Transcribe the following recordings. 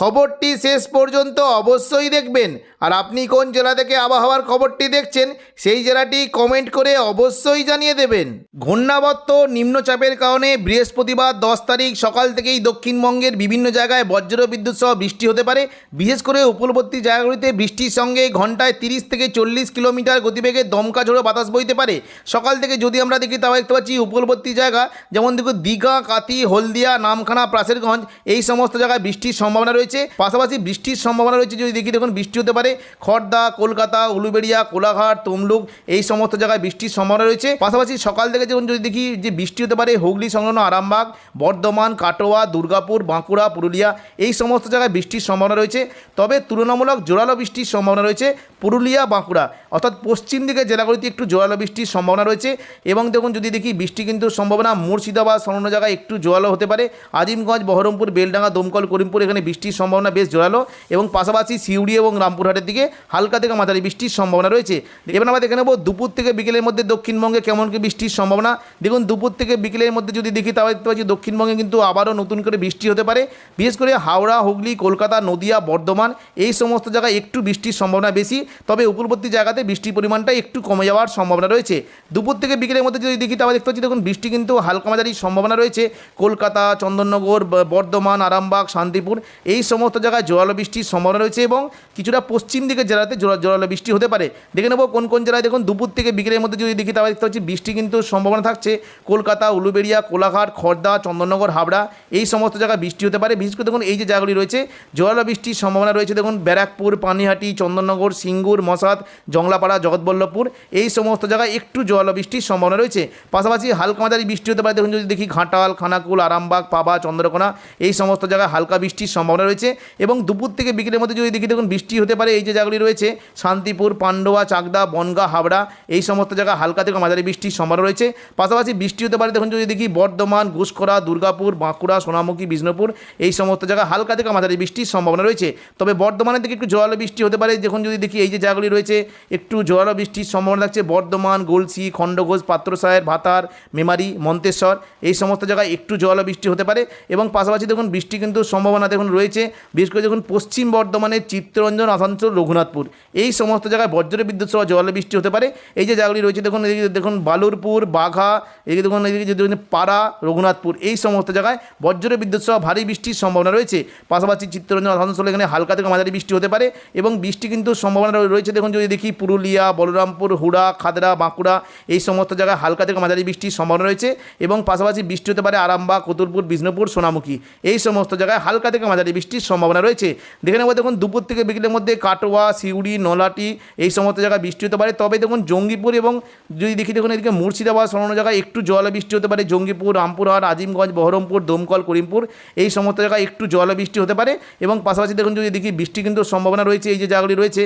খবরটি শেষ পর্যন্ত অবশ্যই দেখবেন। আর আপনি কোন জেলা থেকে আবহাওয়ার খবরটি দেখছেন, সেই জেলাটি কমেন্ট করে অবশ্যই জানিয়ে দেবেন। ঘূর্ণাবর্ত নিম্নচাপের কারণে বৃহস্পতিবার দশ তারিখ সকাল থেকেই দক্ষিণবঙ্গের বিভিন্ন জায়গায় বজ্র বিদ্যুৎ সহ বৃষ্টি হতে পারে। বিশেষ করে উপলবর্তী জায়গাগুলিতে বৃষ্টির সঙ্গে ঘন্টায় তিরিশ থেকে চল্লিশ কিলোমিটার গতিবেগে দমকা ঝোড়ো বাতাস বইতে পারে। সকাল থেকে যদি আমরা দেখি, তাও দেখতে পাচ্ছি উপলবর্তী জায়গা, যেমন দেখুন দীঘা কাতি হলদিয়া, নামখানা, প্রাসেরগঞ্জ, এই সমস্ত জায়গায় বৃষ্টির সম্ভাবনা রয়েছে। পাশাপাশি বৃষ্টির সম্ভাবনা রয়েছে, যদি দেখি দেখুন, বৃষ্টি হতে পারে। খড়দা কলকাতা, উলুবেড়িয়া, কোলাঘাট, তমলুক, এই সমস্ত জায়গায় বৃষ্টির সম্ভাবনা রয়েছে। পাশাপাশি সকাল থেকে যখন যদি দেখি যে বৃষ্টি হতে পারে, হুগলি, সংলগ্ন আরামবাগ, বর্ধমান, কাটোয়া, দুর্গাপুর, বাঁকুড়া, পুরুলিয়া, এই সমস্ত জায়গায় বৃষ্টির সম্ভাবনা রয়েছে। তবে তুলনামূলক জোরালো বৃষ্টির সম্ভাবনা রয়েছে। পুরুলিয়া, বাঁকুড়া। অর্থাৎ পশ্চিম দিকের জেলাগুলিতে একটু জোরালো বৃষ্টির সম্ভাবনা রয়েছে এবং দেখুন, যদি দেখি বৃষ্টি কিন্তু সম্ভাবনা মুর্শিদাবাদ সংলগ্ন জায়গায় একটু জোরালো হতে পারে। আজিমগঞ্জ, বহরমপুর, বেলডাঙ্গা, দমকল, করিমপুর এখানে বৃষ্টির সম্ভাবনা বেশ জোরালো এবং পাশাপাশি সিউড়ি এবং রামপুরহাটের দিকে হালকা থেকে মাঝারি বৃষ্টির সম্ভাবনা রয়েছে। এবার আমরা দেখে নেব দুপুর থেকে বিকেলের মধ্যে দক্ষিণবঙ্গে কেমন কি বৃষ্টির সম্ভাবনা। দেখুন, দুপুর থেকে বিকেলের মধ্যে যদি দেখি, তাহলে দেখতে পাচ্ছি দক্ষিণবঙ্গে কিন্তু আবারও নতুন করে বৃষ্টি হতে পারে। বিশেষ করে হাওড়া, হুগলি, কলকাতা, নদিয়া, বর্ধমান এই সমস্ত জায়গায় একটু বৃষ্টির সম্ভাবনা বেশি। তবে উপকূলবর্তী জায়গাতে বৃষ্টির পরিমাণটা একটু কমে যাওয়ার সম্ভাবনা রয়েছে। দুপুর থেকে বিকেলের মধ্যে যদি দেখি, তাহলে দেখতে পাচ্ছি, দেখুন, বৃষ্টি কিন্তু হালকা মাঝারি সম্ভাবনা রয়েছে। কলকাতা, চন্দননগর বর্ধমান, আরামবাগ, শান্তিপুর, এই সমস্ত জায়গায় জোরালো বৃষ্টির সম্ভাবনা রয়েছে এবং কিছুটা পশ্চিম দিকের জেলাতে জোরা- জোরালো বৃষ্টি হতে পারে। দেখে নেব কোন কোন জেলায়, দেখুন, দুপুর থেকে বিকেলের মধ্যে যদি দেখি, তাহলে দেখতে পাচ্ছি, বৃষ্টি কিন্তু সম্ভাবনা থাকছে। কলকাতা, উলুবেড়িয়া, কোলাঘাট খড়দা চন্দননগর, হাবড়া, এই সমস্ত জায়গায় বৃষ্টি হতে পারে। বিশেষ করে, দেখুন, এই যে জায়গাগুলি রয়েছে, জোরালো বৃষ্টির সম্ভাবনা রয়েছে। দেখুন, ব্যারাকপুর, পানিহাটি, চন্দননগর সিঙ্গুর মশাদ জংলাপাড়া, জগৎবল্লভপুর, এই সমস্ত জায়গায় একটু জোরালো বৃষ্টির সম্ভাবনা রয়েছে। পাশাপাশি হালকা মাঝারি বৃষ্টি হতে পারে। দেখুন যদি দেখি ঘাটাল, খানাকুল, আরামবাগ, পাবা, চন্দ্রকোনা, এই সমস্ত জায়গায় হালকা বৃষ্টির সম্ভাবনা রয়েছে এবং দুপুর থেকে বিকেলের মধ্যে যদি দেখি দেখুন বৃষ্টি হতে পারে, এই যে জায়গাগুলি রয়েছে, শান্তিপুর, পান্ডুয়া, চাকদা, বনগা, হাবড়া, এই সমস্ত জায়গায় হালকা থেকে মাঝারি বৃষ্টির সম্ভাবনা রয়েছে। পাশাপাশি বৃষ্টি হতে পারে, দেখুন যদি দেখি বর্ধমান ঘুষখরা দুর্গাপুর, বাঁকুড়া, সোনামুখী, বিষ্ণুপুর, এই সমস্ত জায়গায় হালকা থেকে মাঝারি বৃষ্টির সম্ভাবনা রয়েছে। তবে বর্ধমানের দিকে একটু জোরালো বৃষ্টি হতে পারে। যখন যদি দেখি এই যে জায়গাগুলি রয়েছে, একটু জোরালো বৃষ্টির সম্ভাবনা থাকছে। বর্ধমান, গলসি, খণ্ডঘোষ পাত্রসায়ের ভাতার, মেমারি, মন্তেশ্বর, এই সমস্ত জায়গায় একটু জোরালো বৃষ্টি হতে পারে। এবং পাশাপাশি দেখুন, বৃষ্টি কিন্তু সম্ভাবনা দেখুন রয়েছে। বিশেষ করে দেখুন, পশ্চিম বর্ধমানের চিত্তরঞ্জন, আসানসোল, রঘুনাথপুর, এই সমস্ত জায়গায় বজ্র বিদ্যুৎ সহ জোরালো বৃষ্টি হতে পারে। এই যে জায়গাগুলি রয়েছে, দেখুন, এদিকে দেখুন, বালুরপুর, বাঘা, এদিকে দেখুন এদিকে দেখুন, পাড়া, রঘুনাথপুর, এই সমস্ত জায়গায় বজ্র বিদ্যুৎ সহ ভারী বৃষ্টির সম্ভাবনা রয়েছে। পাশাপাশি চিত্তরঞ্জন, আসানসোল, এখানে হালকা থেকে মাঝারি বৃষ্টি হতে পারে। এবং বৃষ্টি কিন্তু সম্ভাবনা রয়েছে, দেখুন, যদি দেখি পুরুলিয়া, বলরামপুর, হুড়া, খাদরা, বাঁকুড়া, এই সমস্ত জায়গায় হালকা থেকে মাঝারি বৃষ্টির সম্ভাবনা রয়েছে এবং পাশাপাশি বৃষ্টি হতে পারে আরামবাগ কতুলপুর বিষ্ণুপুর, সোনামুখী। এই সমস্ত জায়গায় হালকা থেকে মাঝারি বৃষ্টির সম্ভাবনা রয়েছে। দেখে নেব, দেখুন, দুপুর থেকে বিকেলের মধ্যে কাটোয়া, সিউড়ি, নলাটি, এই সমস্ত জায়গায় বৃষ্টি হতে পারে। তবে দেখুন, জঙ্গিপুর এবং যদি দেখি, দেখুন, এদিকে মুর্শিদাবাদ সংলগ্ন জায়গায় একটু জল বৃষ্টি হতে পারে। জঙ্গিপুর, রামপুরহাট, আজিমগঞ্জ, বহরমপুর, দমকল, করিমপুর, এই সমস্ত জায়গায় একটু জল বৃষ্টি হতে পারে। এবং পাশাপাশি দেখুন, যদি দেখি বৃষ্টি কিন্তু সম্ভাবনা রয়েছে, এই যে জায়গাগুলি রয়েছে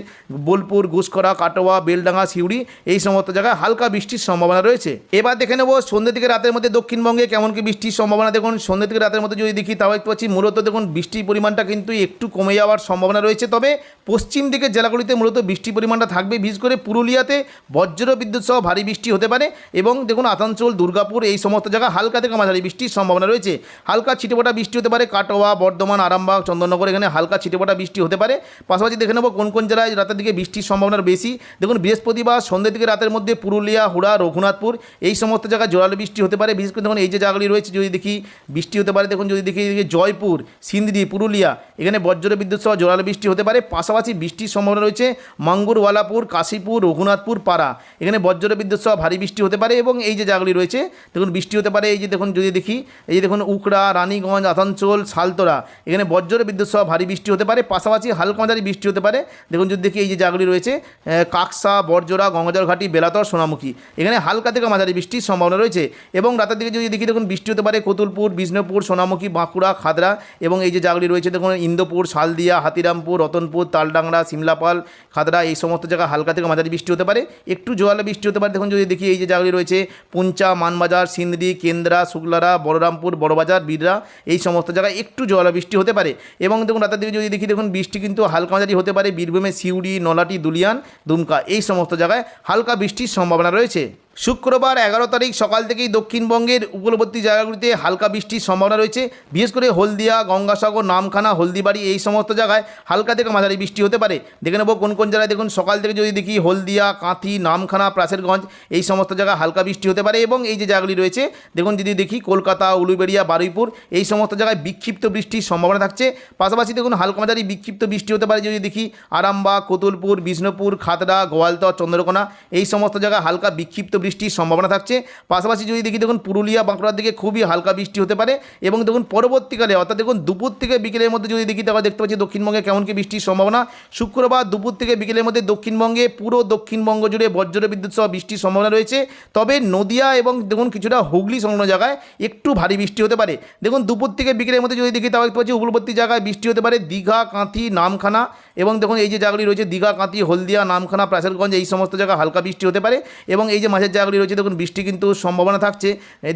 বোলপুর ঘুষকরা কাটোয়া, বেলডাঙ্গা, সিউড়ি এই সমস্ত জায়গায় হালকা বৃষ্টির সম্ভাবনা রয়েছে। এবার দেখে নেব সন্ধ্যে থেকে রাতের মধ্যে দক্ষিণবঙ্গে কেমন কি বৃষ্টির সম্ভাবনা। দেখুন সন্ধ্যে থেকে রাতের মধ্যে যদি দেখি, তাও একটু পাচ্ছি মূলত দেখুন, বৃষ্টির পরিমাণটা কিন্তু একটু কমে যাওয়ার সম্ভাবনা রয়েছে। তবে পশ্চিম দিকের জেলাগুলিতে মূলত বৃষ্টির পরিমাণটা থাকবে, বিশেষ করে পুরুলিয়াতে বজ্র বিদ্যুৎ সহ ভারী বৃষ্টি হতে পারে এবং দেখুন, আসানসোল, দুর্গাপুর এই সমস্ত জায়গায় হালকা থেকে মাঝারি বৃষ্টির সম্ভাবনা রয়েছে। হালকা ছিটেফোঁটা বৃষ্টি হতে পারে, কাটোয়া, বর্ধমান, আরামবাগ, চন্দননগর এখানে হালকা ছিটেফোঁটা বৃষ্টি হতে পারে। পাশাপাশি দেখে নেব কোন কোন জেলায় রাতের দিকে বৃষ্টির সম্ভাবনা বেশি। দেখুন, বৃহস্পতিবার সন্ধ্যে থেকে রাতের মধ্যে পুরুলিয়া, হুড়া, রঘুনাথপুর এই সমস্ত জায়গায় জোরালো বৃষ্টি হতে পারে। বিশেষ করে দেখুন, এই যে জায়গাগুলি রয়েছে, যদি দেখি বৃষ্টি হতে পারে, দেখুন, যদি দেখি জয়পুর সিন্দিরি পুরুলিয়া, এখানে বজ্র বিদ্যুৎ সহ জোরালো বৃষ্টি হতে পারে। পাশাপাশি বৃষ্টির সম্ভাবনা রয়েছে মঙ্গুরওয়ালাপুর কাশীপুর, রঘুনাথপুর, পাড়া। এখানে বজ্র বিদ্যুৎ সহ ভারী বৃষ্টি হতে পারে এবং এই যে জায়গাগুলি রয়েছে, দেখুন, বৃষ্টি হতে পারে। এই যে দেখুন, যদি দেখি, এই যে দেখুন, উকড়া, রানীগঞ্জ, আসানসোল সালতোরা এখানে বজ্র বিদ্যুৎ সহ ভারী বৃষ্টি হতে পারে। পাশাপাশি হালকা মাঝারি বৃষ্টি হতে পারে। দেখুন, যদি দেখি, এই যে জায়গাগুলি রয়েছে কাকসা, বরজোড়া, গঙ্গাজল ঘাটি, বেলাতর, সোনামুখী। এখানে হালকা থেকে মাঝারি বৃষ্টির সম্ভাবনা রয়েছে এবং রাতের দিকে যদি দেখি, দেখুন বৃষ্টি হতে পারে কতুলপুর, বিষ্ণুপুর, সোনামুখী, বাঁকুড়া, খাদরা এবং এই যে জায়গাগুলি রয়েছে, দেখুন ইন্দোপুর, শালদিয়া, হাতিরামপুর, রতনপুর, তালডাংরা, সিমলাপাল, খাদরা, এই সমস্ত জায়গায় হালকা থেকে মাঝারি বৃষ্টি হতে পারে। একটু জোয়ালা বৃষ্টি হতে পারে, দেখুন যদি দেখি, এই যে জায়গাগুলি রয়েছে, পুঞ্চা, মানবাজার সিন্দ্রি কেন্দ্রা, শুক্লারা বড়রামপুর বড়বাজার বিড়রা এই সমস্ত জায়গায় একটু জোয়ালা বৃষ্টি হতে পারে। এবং দেখুন রাতের দিকে যদি দেখি, দেখুন বৃষ্টি কিন্তু হালকা মাঝারি হতে পারে, বীরভূমে সিউড়ি নলাটি দুলিয়ান দুমকা এই সমস্ত জায়গায় হালকা বৃষ্টির সম্ভাবনা রয়েছে। শুক্রবার এগারো তারিখ সকাল থেকেই দক্ষিণবঙ্গের উপকূলবর্তী জায়গাগুলিতে হালকা বৃষ্টির সম্ভাবনা রয়েছে। বিশেষ করে হলদিয়া, গঙ্গাসাগর, নামখানা, হলদিবাড়ি এই সমস্ত জায়গায় হালকা থেকে মাঝারি বৃষ্টি হতে পারে। দেখে নেব কোন কোন জায়গায় দেখুন, সকাল থেকে যদি দেখি হলদিয়া, কাঁথি, নামখানা প্রাচেরগঞ্জ এই সমস্ত জায়গায় হালকা বৃষ্টি হতে পারে এবং এই যে জায়গাগুলি রয়েছে, দেখুন যদি দেখি কলকাতা, উলুবেড়িয়া, বারুইপুর এই সমস্ত জায়গায় বিক্ষিপ্ত বৃষ্টির সম্ভাবনা থাকছে। পাশাপাশি দেখুন হালকা মাঝারি বিক্ষিপ্ত বৃষ্টি হতে পারে যদি দেখি আরামবাগ, কোতুলপুর, বিষ্ণুপুর, খাতড়া, গোয়ালতর, চন্দ্রকোনা এই সমস্ত জায়গায় হালকা বিক্ষিপ্ত বৃষ্টির সম্ভাবনা থাকছে। পাশাপাশি যদি দেখি, দেখুন পুরুলিয়া, বাঁকুড়ার দিকে খুবই হালকা বৃষ্টি হতে পারে এবং দেখুন পরবর্তীকালে, অর্থাৎ দেখুন দুপুর থেকে বিকেলের মধ্যে যদি দেখি, তাহলে দেখতে পাচ্ছি দক্ষিণবঙ্গে কেমন কি বৃষ্টির সম্ভাবনা। শুক্রবার দুপুর থেকে বিকেলের মধ্যে দক্ষিণবঙ্গে, পুরো দক্ষিণবঙ্গ জুড়ে বজ্র বিদ্যুৎ সহ বৃষ্টির সম্ভাবনা রয়েছে। তবে নদিয়া এবং দেখুন কিছুটা হুগলি সংলগ্ন জায়গায় একটু ভারী বৃষ্টি হতে পারে। দেখুন দুপুর থেকে বিকেলের মধ্যে যদি দেখি, তাহলে দেখতে পাচ্ছি উপকূলবর্তী জায়গায় বৃষ্টি হতে পারে। দীঘা, কাঁথি, নামখানা এবং দেখুন এই যে জায়গাগুলি রয়েছে, দীঘা, কাঁথি, হলদিয়া, নামখানা প্রাচেরগঞ্জ এই সমস্ত জায়গায় হালকা বৃষ্টি হতে পারে এবং এই যে মাঝের জায়গাগুলি রয়েছে, দেখুন বৃষ্টি কিন্তু সম্ভাবনা থাকছে।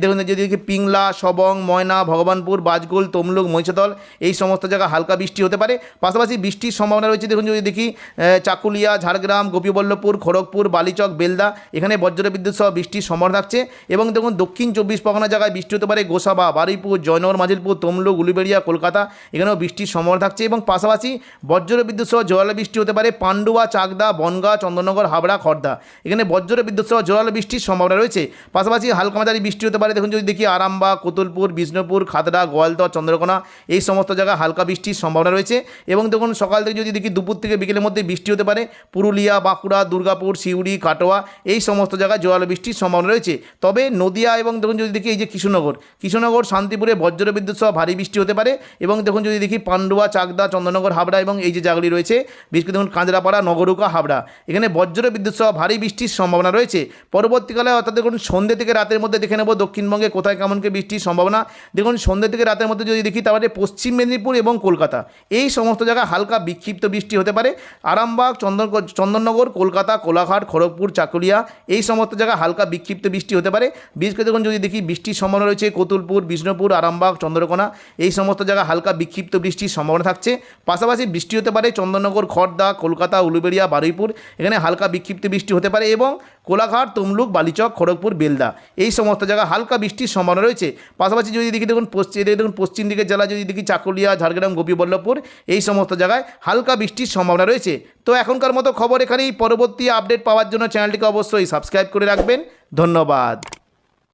দেখুন যদি পিংলা, সবং, ময়না, ভগবানপুর, বাজগোল, তমলুক মহিষাদল এই সমস্ত জায়গায় হালকা বৃষ্টি হতে পারে। পাশাপাশি বৃষ্টির সম্ভাবনা রয়েছে, দেখুন যদি দেখি চাকুলিয়া, ঝাড়গ্রাম, গোপীবল্লভপুর, খড়গপুর, বালিচক, বেলদা, এখানে বজ্র বিদ্যুৎ সহ বৃষ্টির সম্ভাবনা থাকছে। এবং দেখুন দক্ষিণ চব্বিশ পরগনা জায়গায় বৃষ্টি হতে পারে, গোসাবা, বারুইপুর, জয়নগর, মাজিলপুর, তমলুক, উলুবেড়িয়া, কলকাতা, এখানেও বৃষ্টির সম্ভাবনা থাকছে। এবং পাশাপাশি বজ্র বিদ্যুৎ সহ জোরালো বৃষ্টি হতে পারে, পান্ডুয়া, চাকদা, বনগাঁ, চন্দননগর, হাবড়া খড়দা এখানে বজ্র বিদ্যুৎ সহ জোরালো বৃষ্টির সম্ভাবনা রয়েছে। পাশাপাশি হালকা মাঝারি বৃষ্টি হতে পারে। দেখুন যদি দেখি আরামবা কোতুলপুর, বিষ্ণুপুর, খাতড়া গোয়ালদহ চন্দ্রকোনা, এই সমস্ত জায়গায় হালকা বৃষ্টির সম্ভাবনা রয়েছে এবং দেখুন সকাল থেকে যদি দেখি দুপুর থেকে বিকেলের মধ্যে বৃষ্টি হতে পারে। পুরুলিয়া, বাঁকুড়া, দুর্গাপুর, সিউড়ি, কাটোয়া, এই সমস্ত জায়গায় জোয়ালো বৃষ্টির সম্ভাবনা রয়েছে। তবে নদিয়া এবং দেখুন যদি দেখি এই যে কৃষ্ণনগর কৃষ্ণনগর শান্তিপুরে বজ্র বিদ্যুৎ সহ ভারী বৃষ্টি হতে পারে এবং দেখুন যদি দেখি পান্ডুয়া, চাকদা, চন্দননগর, হাবড়া এবং এই যে জায়গাগুলি রয়েছে, বিশেষ করে দেখুন কাঁচরাপাড়া, নগরুকা, হাবড়া, এখানে বজ্র বিদ্যুৎ সহ ভারী বৃষ্টির সম্ভাবনা রয়েছে। পরবর্তীকালে অর্থাৎ দেখুন সন্ধ্যে থেকে রাতের মধ্যে দেখে নেব দক্ষিণবঙ্গে কোথায় কেমন কি বৃষ্টির সম্ভাবনা। দেখুন সন্ধ্যে থেকে রাতের মধ্যে যদি দেখি তাহলে পশ্চিম মেদিনীপুর এবং কলকাতা। এই সমস্ত জায়গায় হালকা বিক্ষিপ্ত বৃষ্টি হতে পারে। আরামবাগ, চন্দন চন্দননগর, কলকাতা, কোলাঘাট, খড়গপুর, চাকুলিয়া এই সমস্ত জায়গায় হালকা বিক্ষিপ্ত বৃষ্টি হতে পারে। বিশেষ করে দেখুন যদি দেখি বৃষ্টির সম্ভাবনা রয়েছে কতুলপুর, বিষ্ণুপুর, আরামবাগ, চন্দ্রকোনা এই সমস্ত জায়গায় হালকা বিক্ষিপ্ত বৃষ্টির সম্ভাবনা থাকছে। পাশাপাশি বৃষ্টি হতে পারে চন্দননগর খড়দা কলকাতা, উলুবেড়িয়া, বারুইপুর এখানে হালকা বিক্ষিপ্ত বৃষ্টি হতে পারে এবং কোলাঘাট, তমলুক, বালিচক, খড়গপুর, বেলদা। এই সমস্ত জায়গায় হালকা বৃষ্টির সম্ভাবনা রয়েছে। পাশাপাশি যদি দেখি, দেখুন পশ্চিম দেখুন, পশ্চিম দিকের জেলা যদি দেখি, চাকুলিয়া, ঝাড়গ্রাম, গোপীবল্লভপুর, এই সমস্ত জায়গায় হালকা বৃষ্টির সম্ভাবনা রয়েছে। তো এখনকার মতো খবর এখানেই। পরবর্তী আপডেট পাওয়ার জন্য চ্যানেলটিকে অবশ্যই সাবস্ক্রাইব করে রাখবেন। ধন্যবাদ।